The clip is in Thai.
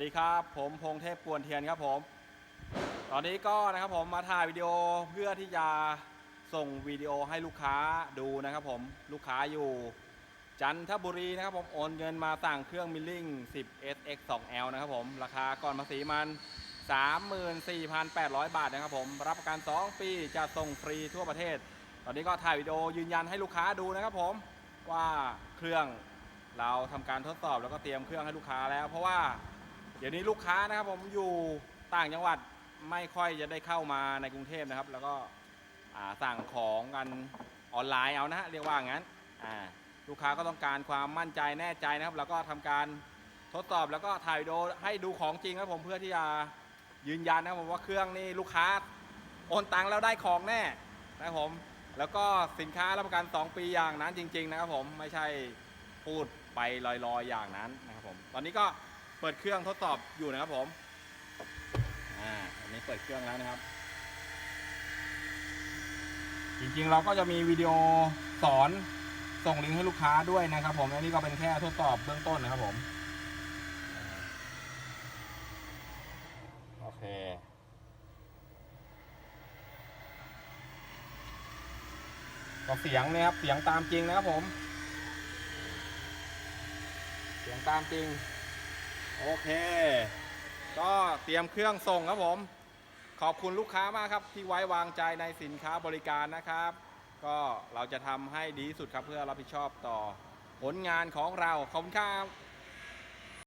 สวัสดีครับผมพงเทพกวนเทียนครับผม ตอนนี้ก็นะครับผมมาถ่ายวิดีโอเพื่อที่จะส่งวิดีโอให้ลูกค้าดูนะครับผมลูกค้าอยู่ จันทบุรีนะครับผมโอนเงินมาสั่งเครื่องมิลลิ่ง 10 SX 2L นะครับผมราคาก่อนภาษีมัน 34,800 บาทนะครับผมรับประกัน 2 ปีจะส่งฟรีทั่วประเทศ ตอนนี้ก็ถ่ายวิดีโอยืนยันให้ลูกค้าดูนะครับผมว่าเครื่องเราทำการทดสอบแล้วก็เตรียมเครื่องให้ลูกค้าแล้ว เพราะว่า เดี๋ยวนี้ลูกค้านะครับผมอยู่ต่างจังหวัดไม่ค่อยจะได้เข้ามาในกรุงเทพนะครับ แล้วก็สั่งของกันออนไลน์เอานะฮะเรียกว่างั้นลูกค้าก็ต้องการความมั่นใจแน่ใจนะครับ แล้วก็ทำการทดสอบแล้วก็ถ่ายวิดีโอให้ดูของจริงครับผมเพื่อที่จะยืนยันนะครับผมว่าเครื่องนี่ลูกค้าโอนตังค์แล้วได้ของแน่นะครับผมแล้วก็สินค้ารับประกัน 2 ปีอย่างนั้นจริง ๆ นะครับผมไม่ใช่พูดไปลอยๆอย่างนั้นนะครับผมตอนนี้ก็ เปิดเครื่องทดสอบอยู่นะครับผมอ่าอันนี้เปิดเครื่องแล้วนะครับ จริงๆเราก็จะมีวิดีโอสอนส่งลิงก์ให้ลูกค้าด้วยนะครับ ผมอันนี้ก็เป็นแค่ทดสอบเบื้องต้นนะครับผมโอเคก็เสียงนี่ยครับเสียงตามจริงนะครับผม เสียงตามจริง โอเค ก็เตรียมเครื่องส่งครับผม ขอบคุณลูกค้ามากครับ ที่ไว้วางใจในสินค้าบริการนะครับ ก็เราจะทำให้ดีที่สุดครับเพื่อรับผิดชอบต่อผลงานของเราขอบคุณครับ